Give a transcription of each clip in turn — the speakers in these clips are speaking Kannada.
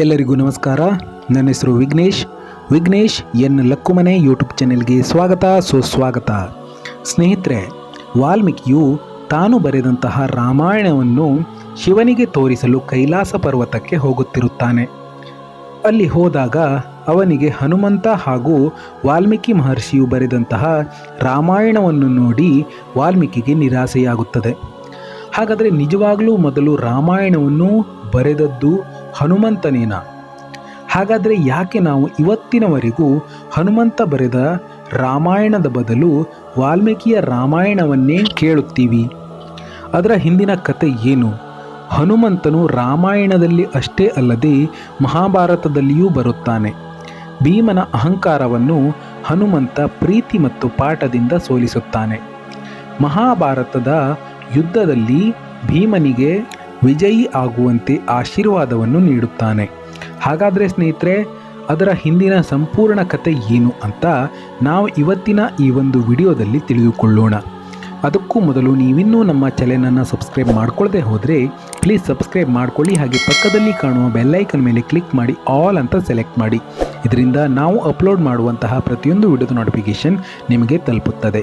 ಎಲ್ಲರಿಗೂ ನಮಸ್ಕಾರ. ನನ್ನ ಹೆಸರು ವಿಘ್ನೇಶ್. ವಿಘ್ನೇಶ್ ಎನ್ ಲಕ್ಕುಮನೆ ಯೂಟ್ಯೂಬ್ ಚಾನೆಲ್ಗೆ ಸ್ವಾಗತ. ಸುಸ್ವಾಗತ ಸ್ನೇಹಿತರೆ, ವಾಲ್ಮೀಕಿಯು ತಾನು ಬರೆದಂತಹ ರಾಮಾಯಣವನ್ನು ಶಿವನಿಗೆ ತೋರಿಸಲು ಕೈಲಾಸ ಪರ್ವತಕ್ಕೆ ಹೋಗುತ್ತಿರುತ್ತಾನೆ. ಅಲ್ಲಿ ಹೋದಾಗ ಅವನಿಗೆ ಹನುಮಂತ ಹಾಗೂ ವಾಲ್ಮೀಕಿ ಮಹರ್ಷಿಯು ಬರೆದಂತಹ ರಾಮಾಯಣವನ್ನು ನೋಡಿ ವಾಲ್ಮೀಕಿಗೆ ನಿರಾಸೆಯಾಗುತ್ತದೆ. ಹಾಗಾದರೆ ನಿಜವಾಗಲೂ ಮೊದಲು ರಾಮಾಯಣವನ್ನು ಬರೆದದ್ದು ಹನುಮಂತನೇನ? ಹಾಗಾದರೆ ಯಾಕೆ ನಾವು ಇವತ್ತಿನವರೆಗೂ ಹನುಮಂತ ಬರೆದ ರಾಮಾಯಣದ ಬದಲು ವಾಲ್ಮೀಕಿಯ ರಾಮಾಯಣವನ್ನೇ ಕೇಳುತ್ತೀವಿ? ಅದರ ಹಿಂದಿನ ಕತೆ ಏನು? ಹನುಮಂತನು ರಾಮಾಯಣದಲ್ಲಿ ಅಷ್ಟೇ ಅಲ್ಲದೆ ಮಹಾಭಾರತದಲ್ಲಿಯೂ ಬರುತ್ತಾನೆ. ಭೀಮನ ಅಹಂಕಾರವನ್ನು ಹನುಮಂತ ಪ್ರೀತಿ ಮತ್ತು ಪಾಠದಿಂದ ಸೋಲಿಸುತ್ತಾನೆ. ಮಹಾಭಾರತದ ಯುದ್ಧದಲ್ಲಿ ಭೀಮನಿಗೆ ವಿಜಯಿ ಆಗುವಂತೆ ಆಶೀರ್ವಾದವನ್ನು ನೀಡುತ್ತಾನೆ. ಹಾಗಾದರೆ ಸ್ನೇಹಿತರೆ, ಅದರ ಹಿಂದಿನ ಸಂಪೂರ್ಣ ಕತೆ ಏನು ಅಂತ ನಾವು ಇವತ್ತಿನ ಈ ಒಂದು ವಿಡಿಯೋದಲ್ಲಿ ತಿಳಿದುಕೊಳ್ಳೋಣ. ಅದಕ್ಕೂ ಮೊದಲು ನೀವಿನ್ನೂ ನಮ್ಮ ಚಾನೆಲನ್ನು ಸಬ್ಸ್ಕ್ರೈಬ್ ಮಾಡ್ಕೊಳ್ಳದೆ ಹೋದರೆ ಪ್ಲೀಸ್ ಸಬ್ಸ್ಕ್ರೈಬ್ ಮಾಡ್ಕೊಳ್ಳಿ, ಹಾಗೆ ಪಕ್ಕದಲ್ಲಿ ಕಾಣುವ ಬೆಲ್ಲೈಕನ್ ಮೇಲೆ ಕ್ಲಿಕ್ ಮಾಡಿ, ಆಲ್ ಅಂತ ಸೆಲೆಕ್ಟ್ ಮಾಡಿ. ಇದರಿಂದ ನಾವು ಅಪ್ಲೋಡ್ ಮಾಡುವಂತಹ ಪ್ರತಿಯೊಂದು ವಿಡಿಯೋದ ನೋಟಿಫಿಕೇಶನ್ ನಿಮಗೆ ತಲುಪುತ್ತದೆ.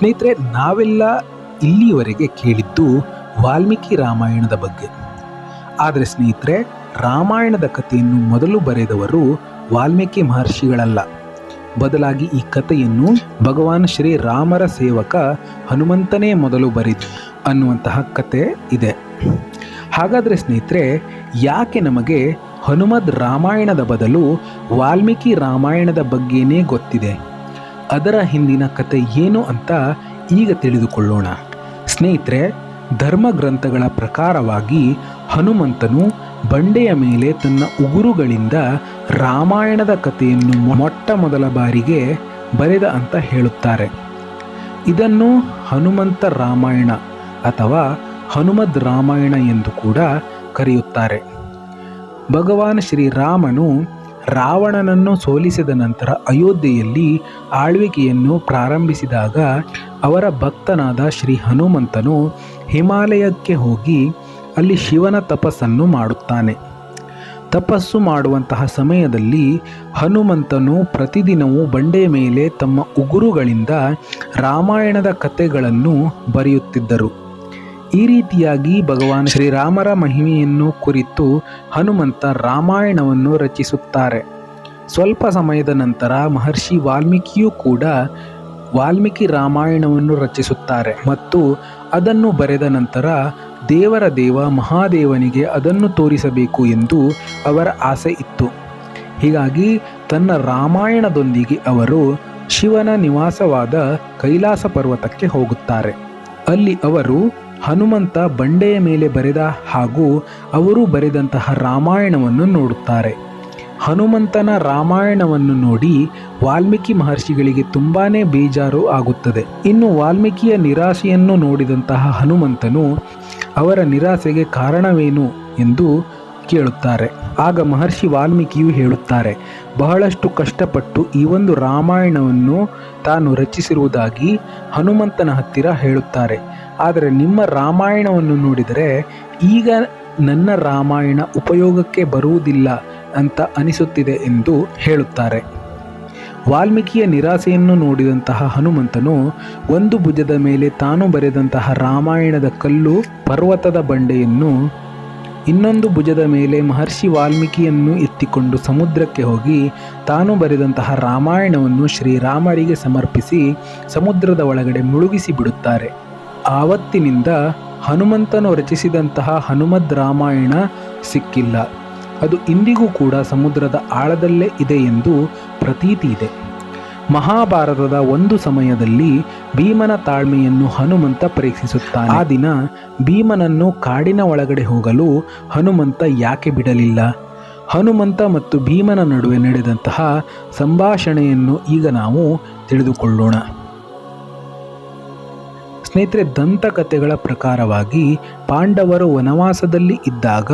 ಸ್ನೇಹಿತರೆ, ನಾವೆಲ್ಲ ಇಲ್ಲಿಯವರೆಗೆ ಕೇಳಿದ್ದು ವಾಲ್ಮೀಕಿ ರಾಮಾಯಣದ ಬಗ್ಗೆ. ಆದರೆ ಸ್ನೇಹಿತರೆ, ರಾಮಾಯಣದ ಕಥೆಯನ್ನು ಮೊದಲು ಬರೆದವರು ವಾಲ್ಮೀಕಿ ಮಹರ್ಷಿಗಳಲ್ಲ. ಬದಲಾಗಿ ಈ ಕಥೆಯನ್ನು ಭಗವಾನ್ ಶ್ರೀ ರಾಮರ ಸೇವಕ ಹನುಮಂತನೇ ಮೊದಲು ಬರೆದು ಅನ್ನುವಂತಹ ಕತೆ ಇದೆ. ಹಾಗಾದರೆ ಸ್ನೇಹಿತರೆ, ಯಾಕೆ ನಮಗೆ ಹನುಮದ್ ರಾಮಾಯಣದ ಬದಲು ವಾಲ್ಮೀಕಿ ರಾಮಾಯಣದ ಬಗ್ಗೆನೇ ಗೊತ್ತಿದೆ? ಅದರ ಹಿಂದಿನ ಕತೆ ಏನು ಅಂತ ಈಗ ತಿಳಿದುಕೊಳ್ಳೋಣ. ಸ್ನೇಹಿತರೆ ಧರ್ಮ ಗ್ರಂಥಗಳ ಪ್ರಕಾರವಾಗಿ ಹನುಮಂತನು ಬಂಡೆಯ ಮೇಲೆ ತನ್ನ ಉಗುರುಗಳಿಂದ ರಾಮಾಯಣದ ಕಥೆಯನ್ನು ಮೊಟ್ಟ ಮೊದಲ ಬಾರಿಗೆ ಬರೆದ ಅಂತ ಹೇಳುತ್ತಾರೆ. ಇದನ್ನು ಹನುಮಂತ ರಾಮಾಯಣ ಅಥವಾ ಹನುಮದ್ ರಾಮಾಯಣ ಎಂದು ಕೂಡ ಕರೆಯುತ್ತಾರೆ. ಭಗವಾನ್ ಶ್ರೀರಾಮನು ರಾವಣನನ್ನು ಸೋಲಿಸಿದ ನಂತರ ಅಯೋಧ್ಯೆಯಲ್ಲಿ ಆಳ್ವಿಕೆಯನ್ನು ಪ್ರಾರಂಭಿಸಿದಾಗ ಅವರ ಭಕ್ತನಾದ ಶ್ರೀ ಹನುಮಂತನು ಹಿಮಾಲಯಕ್ಕೆ ಹೋಗಿ ಅಲ್ಲಿ ಶಿವನ ತಪಸ್ಸನ್ನು ಮಾಡುತ್ತಾನೆ. ತಪಸ್ಸು ಮಾಡುವಂತಹ ಸಮಯದಲ್ಲಿ ಹನುಮಂತನು ಪ್ರತಿದಿನವೂ ಬಂಡೆಯ ಮೇಲೆ ತಮ್ಮ ಉಗುರುಗಳಿಂದ ರಾಮಾಯಣದ ಕಥೆಗಳನ್ನು ಬರೆಯುತ್ತಿದ್ದರು. ಈ ರೀತಿಯಾಗಿ ಭಗವಾನ್ ಶ್ರೀರಾಮರ ಮಹಿಮೆಯನ್ನು ಕುರಿತು ಹನುಮಂತ ರಾಮಾಯಣವನ್ನು ರಚಿಸುತ್ತಾರೆ. ಸ್ವಲ್ಪ ಸಮಯದ ನಂತರ ಮಹರ್ಷಿ ವಾಲ್ಮೀಕಿಯೂ ಕೂಡ ವಾಲ್ಮೀಕಿ ರಾಮಾಯಣವನ್ನು ರಚಿಸುತ್ತಾರೆ ಮತ್ತು ಅದನ್ನು ಬರೆದ ನಂತರ ದೇವರ ದೇವ ಮಹಾದೇವನಿಗೆ ಅದನ್ನು ತೋರಿಸಬೇಕು ಎಂದು ಅವರ ಆಸೆ ಇತ್ತು. ಹೀಗಾಗಿ ತನ್ನ ರಾಮಾಯಣದೊಂದಿಗೆ ಅವರು ಶಿವನ ನಿವಾಸವಾದ ಕೈಲಾಸ ಪರ್ವತಕ್ಕೆ ಹೋಗುತ್ತಾರೆ. ಅಲ್ಲಿ ಅವರು ಹನುಮಂತ ಬಂಡೆಯ ಮೇಲೆ ಬರೆದ ಹಾಗೂ ಅವರು ಬರೆದಂತಹ ರಾಮಾಯಣವನ್ನು ನೋಡುತ್ತಾರೆ. ಹನುಮಂತನ ರಾಮಾಯಣವನ್ನು ನೋಡಿ ವಾಲ್ಮೀಕಿ ಮಹರ್ಷಿಗಳಿಗೆ ತುಂಬಾನೇ ಬೇಜಾರು ಆಗುತ್ತದೆ. ಇನ್ನು ವಾಲ್ಮೀಕಿಯ ನಿರಾಶೆಯನ್ನು ನೋಡಿದಂತಹ ಹನುಮಂತನು ಅವರ ನಿರಾಸೆಗೆ ಕಾರಣವೇನು ಎಂದು ಕೇಳುತ್ತಾರೆ. ಆಗ ಮಹರ್ಷಿ ವಾಲ್ಮೀಕಿಯು ಹೇಳುತ್ತಾರೆ, ಬಹಳಷ್ಟು ಕಷ್ಟಪಟ್ಟು ಈ ಒಂದು ರಾಮಾಯಣವನ್ನು ತಾನು ರಚಿಸಿರುವುದಾಗಿ ಹನುಮಂತನ ಹತ್ತಿರ ಹೇಳುತ್ತಾರೆ. ಆದರೆ ನಿಮ್ಮ ರಾಮಾಯಣವನ್ನು ನೋಡಿದರೆ ಈಗ ನನ್ನ ರಾಮಾಯಣ ಉಪಯೋಗಕ್ಕೆ ಬರುವುದಿಲ್ಲ ಅಂತ ಅನಿಸುತ್ತಿದೆ ಎಂದು ಹೇಳುತ್ತಾರೆ. ವಾಲ್ಮೀಕಿಯ ನಿರಾಸೆಯನ್ನು ನೋಡಿದಂತಹ ಹನುಮಂತನು ಒಂದು ಭುಜದ ಮೇಲೆ ತಾನು ಬರೆದಂತಹ ರಾಮಾಯಣದ ಕಲ್ಲು, ಪರ್ವತದ ಬಂಡೆಯನ್ನು ಇನ್ನೊಂದು ಭುಜದ ಮೇಲೆ ಮಹರ್ಷಿ ವಾಲ್ಮೀಕಿಯನ್ನು ಎತ್ತಿಕೊಂಡು ಸಮುದ್ರಕ್ಕೆ ಹೋಗಿ ತಾನು ಬರೆದಂತಹ ರಾಮಾಯಣವನ್ನು ಶ್ರೀರಾಮರಿಗೆ ಸಮರ್ಪಿಸಿ ಸಮುದ್ರದ ಒಳಗಡೆ ಮುಳುಗಿಸಿ ಬಿಡುತ್ತಾರೆ. ಆವತ್ತಿನಿಂದ ಹನುಮಂತನು ರಚಿಸಿದಂತಹ ಹನುಮದ್ ರಾಮಾಯಣ ಸಿಕ್ಕಿಲ್ಲ. ಅದು ಇಂದಿಗೂ ಕೂಡ ಸಮುದ್ರದ ಆಳದಲ್ಲೇ ಇದೆ ಎಂದು ಪ್ರತೀತಿ ಇದೆ. ಮಹಾಭಾರತದ ಒಂದು ಸಮಯದಲ್ಲಿ ಭೀಮನ ತಾಳ್ಮೆಯನ್ನು ಹನುಮಂತ ಪರೀಕ್ಷಿಸುತ್ತಾನೆ. ಆ ದಿನ ಭೀಮನನ್ನು ಕಾಡಿನ ಒಳಗಡೆ ಹೋಗಲು ಹನುಮಂತ ಯಾಕೆ ಬಿಡಲಿಲ್ಲ? ಹನುಮಂತ ಮತ್ತು ಭೀಮನ ನಡುವೆ ನಡೆದಂತಹ ಸಂಭಾಷಣೆಯನ್ನು ಈಗ ನಾವು ತಿಳಿದುಕೊಳ್ಳೋಣ. ಸ್ನೇಹಿತರೆ, ದಂತಕಥೆಗಳ ಪ್ರಕಾರವಾಗಿ ಪಾಂಡವರು ವನವಾಸದಲ್ಲಿ ಇದ್ದಾಗ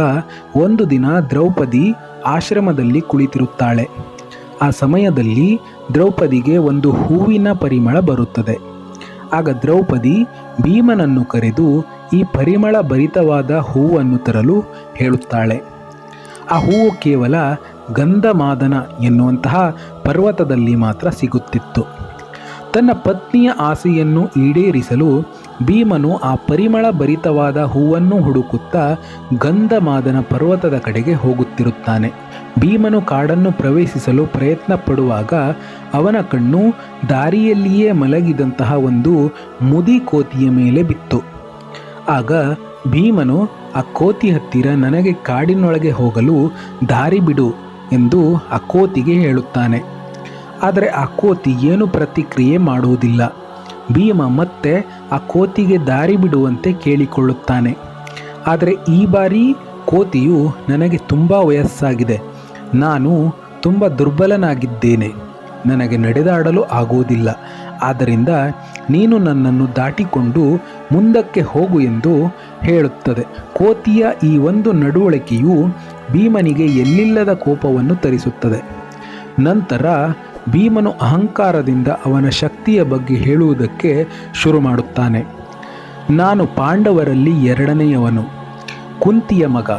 ಒಂದು ದಿನ ದ್ರೌಪದಿ ಆಶ್ರಮದಲ್ಲಿ ಕುಳಿತಿರುತ್ತಾಳೆ. ಆ ಸಮಯದಲ್ಲಿ ದ್ರೌಪದಿಗೆ ಒಂದು ಹೂವಿನ ಪರಿಮಳ ಬರುತ್ತದೆ. ಆಗ ದ್ರೌಪದಿ ಭೀಮನನ್ನು ಕರೆದು ಈ ಪರಿಮಳ ಭರಿತವಾದ ಹೂವನ್ನು ತರಲು ಹೇಳುತ್ತಾಳೆ. ಆ ಹೂವು ಕೇವಲ ಗಂಧಮಾದನ ಎನ್ನುವಂತಹ ಪರ್ವತದಲ್ಲಿ ಮಾತ್ರ ಸಿಗುತ್ತಿತ್ತು. ತನ್ನ ಪತ್ನಿಯ ಆಸೆಯನ್ನು ಈಡೇರಿಸಲು ಭೀಮನು ಆ ಪರಿಮಳ ಭರಿತವಾದ ಹೂವನ್ನು ಹುಡುಕುತ್ತಾ ಗಂಧಮಾದನ ಪರ್ವತದ ಕಡೆಗೆ ಹೋಗುತ್ತಿರುತ್ತಾನೆ. ಭೀಮನು ಕಾಡನ್ನು ಪ್ರವೇಶಿಸಲು ಪ್ರಯತ್ನ ಪಡುವಾಗ ಅವನ ಕಣ್ಣು ದಾರಿಯಲ್ಲಿಯೇ ಮಲಗಿದಂತಹ ಒಂದು ಮುದಿ ಕೋತಿಯ ಮೇಲೆ ಬಿತ್ತು. ಆಗ ಭೀಮನು, ಆ ಕೋತಿ ಹತ್ತಿರ ನನಗೆ ಕಾಡಿನೊಳಗೆ ಹೋಗಲು ದಾರಿ ಬಿಡು ಎಂದು ಆ ಕೋತಿಗೆ ಹೇಳುತ್ತಾನೆ. ಆದರೆ ಆ ಕೋತಿ ಏನು ಪ್ರತಿಕ್ರಿಯೆ ಮಾಡುವುದಿಲ್ಲ. ಭೀಮ ಮತ್ತೆ ಆ ಕೋತಿಗೆ ದಾರಿ ಬಿಡುವಂತೆ ಕೇಳಿಕೊಳ್ಳುತ್ತಾನೆ. ಆದರೆ ಈ ಬಾರಿ ಕೋತಿಯು ನನಗೆ ತುಂಬ ವಯಸ್ಸಾಗಿದೆ. ನಾನು ತುಂಬ ದುರ್ಬಲನಾಗಿದ್ದೇನೆ. ನನಗೆ ನಡೆದಾಡಲು ಆಗುವುದಿಲ್ಲ. ಆದ್ದರಿಂದ ನೀನು ನನ್ನನ್ನು ದಾಟಿಕೊಂಡು ಮುಂದಕ್ಕೆ ಹೋಗು ಎಂದು ಹೇಳುತ್ತದೆ. ಕೋತಿಯ ಈ ಒಂದು ನಡವಳಿಕೆಯು ಭೀಮನಿಗೆ ಎಲ್ಲಿಲ್ಲದ ಕೋಪವನ್ನು ತರಿಸುತ್ತದೆ. ನಂತರ ಭೀಮನು ಅಹಂಕಾರದಿಂದ ಅವನ ಶಕ್ತಿಯ ಬಗ್ಗೆ ಹೇಳುವುದಕ್ಕೆ ಶುರು ಮಾಡುತ್ತಾನೆ. ನಾನು ಪಾಂಡವರಲ್ಲಿ ಎರಡನೆಯವನು. ಕುಂತಿಯ ಮಗ,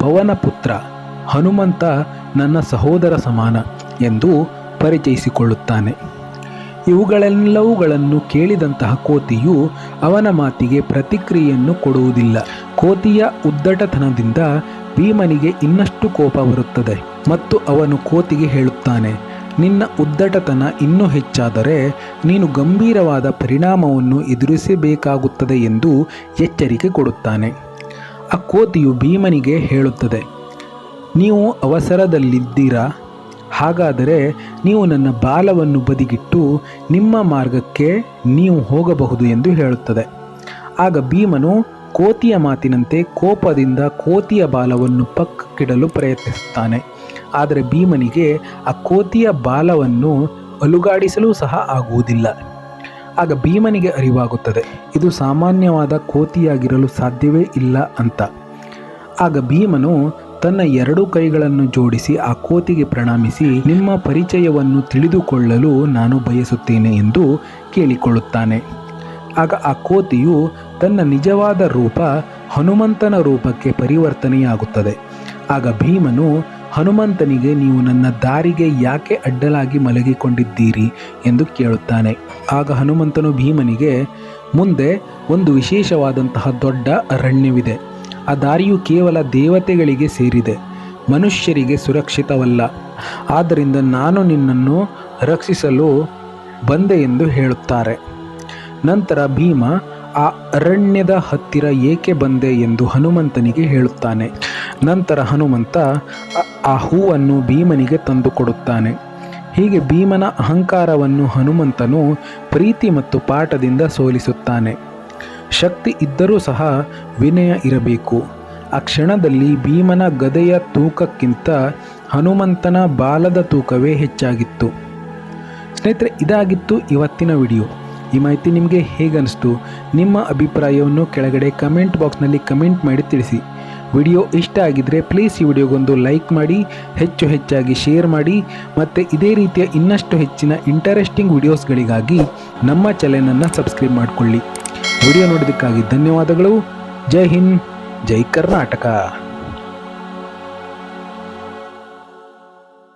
ಪವನ ಪುತ್ರ, ಹನುಮಂತ ನನ್ನ ಸಹೋದರ ಸಮಾನ ಎಂದು ಪರಿಚಯಿಸಿಕೊಳ್ಳುತ್ತಾನೆ. ಇವುಗಳೆಲ್ಲವುಗಳನ್ನು ಕೇಳಿದಂತಹ ಕೋತಿಯು ಅವನ ಮಾತಿಗೆ ಪ್ರತಿಕ್ರಿಯೆಯನ್ನು ಕೊಡುವುದಿಲ್ಲ. ಕೋತಿಯ ಉದ್ದಟತನದಿಂದ ಭೀಮನಿಗೆ ಇನ್ನಷ್ಟು ಕೋಪ ಬರುತ್ತದೆ ಮತ್ತು ಅವನು ಕೋತಿಗೆ ಹೇಳುತ್ತಾನೆ ನಿನ್ನ ಉದ್ದಟತನ ಇನ್ನೂ ಹೆಚ್ಚಾದರೆ ನೀನು ಗಂಭೀರವಾದ ಪರಿಣಾಮವನ್ನು ಎದುರಿಸಬೇಕಾಗುತ್ತದೆ ಎಂದು ಎಚ್ಚರಿಕೆ ಕೊಡುತ್ತಾನೆ. ಆ ಕೋತಿಯು ಭೀಮನಿಗೆ ಹೇಳುತ್ತದೆ, ನೀವು ಅವಸರದಲ್ಲಿದ್ದೀರಾ? ಹಾಗಾದರೆ ನೀವು ನನ್ನ ಬಾಲವನ್ನು ಬದಿಗಿಟ್ಟು ನಿಮ್ಮ ಮಾರ್ಗಕ್ಕೆ ನೀವು ಹೋಗಬಹುದು ಎಂದು ಹೇಳುತ್ತದೆ. ಆಗ ಭೀಮನು ಕೋತಿಯ ಮಾತಿನಂತೆ ಕೋಪದಿಂದ ಕೋತಿಯ ಬಾಲವನ್ನು ಪಕ್ಕಕ್ಕಿಡಲು ಪ್ರಯತ್ನಿಸುತ್ತಾನೆ. ಆದರೆ ಭೀಮನಿಗೆ ಆ ಕೋತಿಯ ಬಾಲವನ್ನು ಅಲುಗಾಡಿಸಲು ಸಹ ಆಗುವುದಿಲ್ಲ. ಆಗ ಭೀಮನಿಗೆ ಅರಿವಾಗುತ್ತದೆ, ಇದು ಸಾಮಾನ್ಯವಾದ ಕೋತಿಯಾಗಿರಲು ಸಾಧ್ಯವೇ ಇಲ್ಲ ಅಂತ. ಆಗ ಭೀಮನು ತನ್ನ ಎರಡು ಕೈಗಳನ್ನು ಜೋಡಿಸಿ ಆ ಕೋತಿಗೆ ಪ್ರಣಾಮಿಸಿ, ನಿಮ್ಮ ಪರಿಚಯವನ್ನು ತಿಳಿದುಕೊಳ್ಳಲು ನಾನು ಬಯಸುತ್ತೇನೆ ಎಂದು ಕೇಳಿಕೊಳ್ಳುತ್ತಾನೆ. ಆಗ ಆ ಕೋತಿಯು ತನ್ನ ನಿಜವಾದ ರೂಪ ಹನುಮಂತನ ರೂಪಕ್ಕೆ ಪರಿವರ್ತನೆಯಾಗುತ್ತದೆ. ಆಗ ಭೀಮನು ಹನುಮಂತನಿಗೆ ನೀವು ನನ್ನ ದಾರಿಗೆ ಯಾಕೆ ಅಡ್ಡಲಾಗಿ ಮಲಗಿಕೊಂಡಿದ್ದೀರಿ ಎಂದು ಕೇಳುತ್ತಾನೆ. ಆಗ ಹನುಮಂತನು ಭೀಮನಿಗೆ, ಮುಂದೆ ಒಂದು ವಿಶೇಷವಾದಂತಹ ದೊಡ್ಡ ಅರಣ್ಯವಿದೆ. ಆ ದಾರಿಯು ಕೇವಲ ದೇವತೆಗಳಿಗೆ ಸೇರಿದೆ. ಮನುಷ್ಯರಿಗೆ ಸುರಕ್ಷಿತವಲ್ಲ. ಆದ್ದರಿಂದ ನಾನು ನಿನ್ನನ್ನು ರಕ್ಷಿಸಲು ಬಂದೆ ಎಂದು ಹೇಳುತ್ತಾರೆ. ನಂತರ ಭೀಮ, ಆ ಅರಣ್ಯದ ಹತ್ತಿರ ಏಕೆ ಬಂದೆ? ಎಂದು ಹನುಮಂತನಿಗೆ ಹೇಳುತ್ತಾನೆ. ನಂತರ ಹನುಮಂತ ಆ- ಹೂವನ್ನು ಭೀಮನಿಗೆ ತಂದುಕೊಡುತ್ತಾನೆ ಹೀಗೆ ಭೀಮನ ಅಹಂಕಾರವನ್ನು ಹನುಮಂತನು ಪ್ರೀತಿ ಮತ್ತು ಪಾಠದಿಂದ ಸೋಲಿಸುತ್ತಾನೆ. ಶಕ್ತಿ ಇದ್ದರೂ ಸಹ ವಿನಯ ಇರಬೇಕು. ಆ ಕ್ಷಣದಲ್ಲಿ ಭೀಮನ ಗದೆಯ ತೂಕಕ್ಕಿಂತ ಹನುಮಂತನ ಬಾಲದ ತೂಕವೇ ಹೆಚ್ಚಾಗಿತ್ತು. ಸ್ನೇಹಿತರೆ, ಇದಾಗಿತ್ತು ಇವತ್ತಿನ ವಿಡಿಯೋ. ಈ ಮಾಹಿತಿ ನಿಮಗೆ ಹೇಗನ್ನಿಸ್ತು? ನಿಮ್ಮ ಅಭಿಪ್ರಾಯವನ್ನು ಕೆಳಗಡೆ ಕಮೆಂಟ್ ಬಾಕ್ಸ್ನಲ್ಲಿ ಕಮೆಂಟ್ ಮಾಡಿ ತಿಳಿಸಿ. ವಿಡಿಯೋ ಇಷ್ಟ ಆಗಿದ್ರೆ ಪ್ಲೀಸ್ ಈ ವಿಡಿಯೋಗೊಂದು ಲೈಕ್ ಮಾಡಿ, ಹೆಚ್ಚು ಹೆಚ್ಚಾಗಿ ಶೇರ್ ಮಾಡಿ, ಮತ್ತು ಇದೇ ರೀತಿಯ ಇನ್ನಷ್ಟು ಹೆಚ್ಚಿನ ಇಂಟರೆಸ್ಟಿಂಗ್ ವಿಡಿಯೋಸ್ಗಳಿಗಾಗಿ ನಮ್ಮ ಚಾನೆಲನ್ನು ಸಬ್ಸ್ಕ್ರೈಬ್ ಮಾಡಿಕೊಳ್ಳಿ. ವಿಡಿಯೋ ನೋಡೋದಕ್ಕಾಗಿ ಧನ್ಯವಾದಗಳು. ಜೈ ಹಿಂದ್, ಜೈ ಕರ್ನಾಟಕ.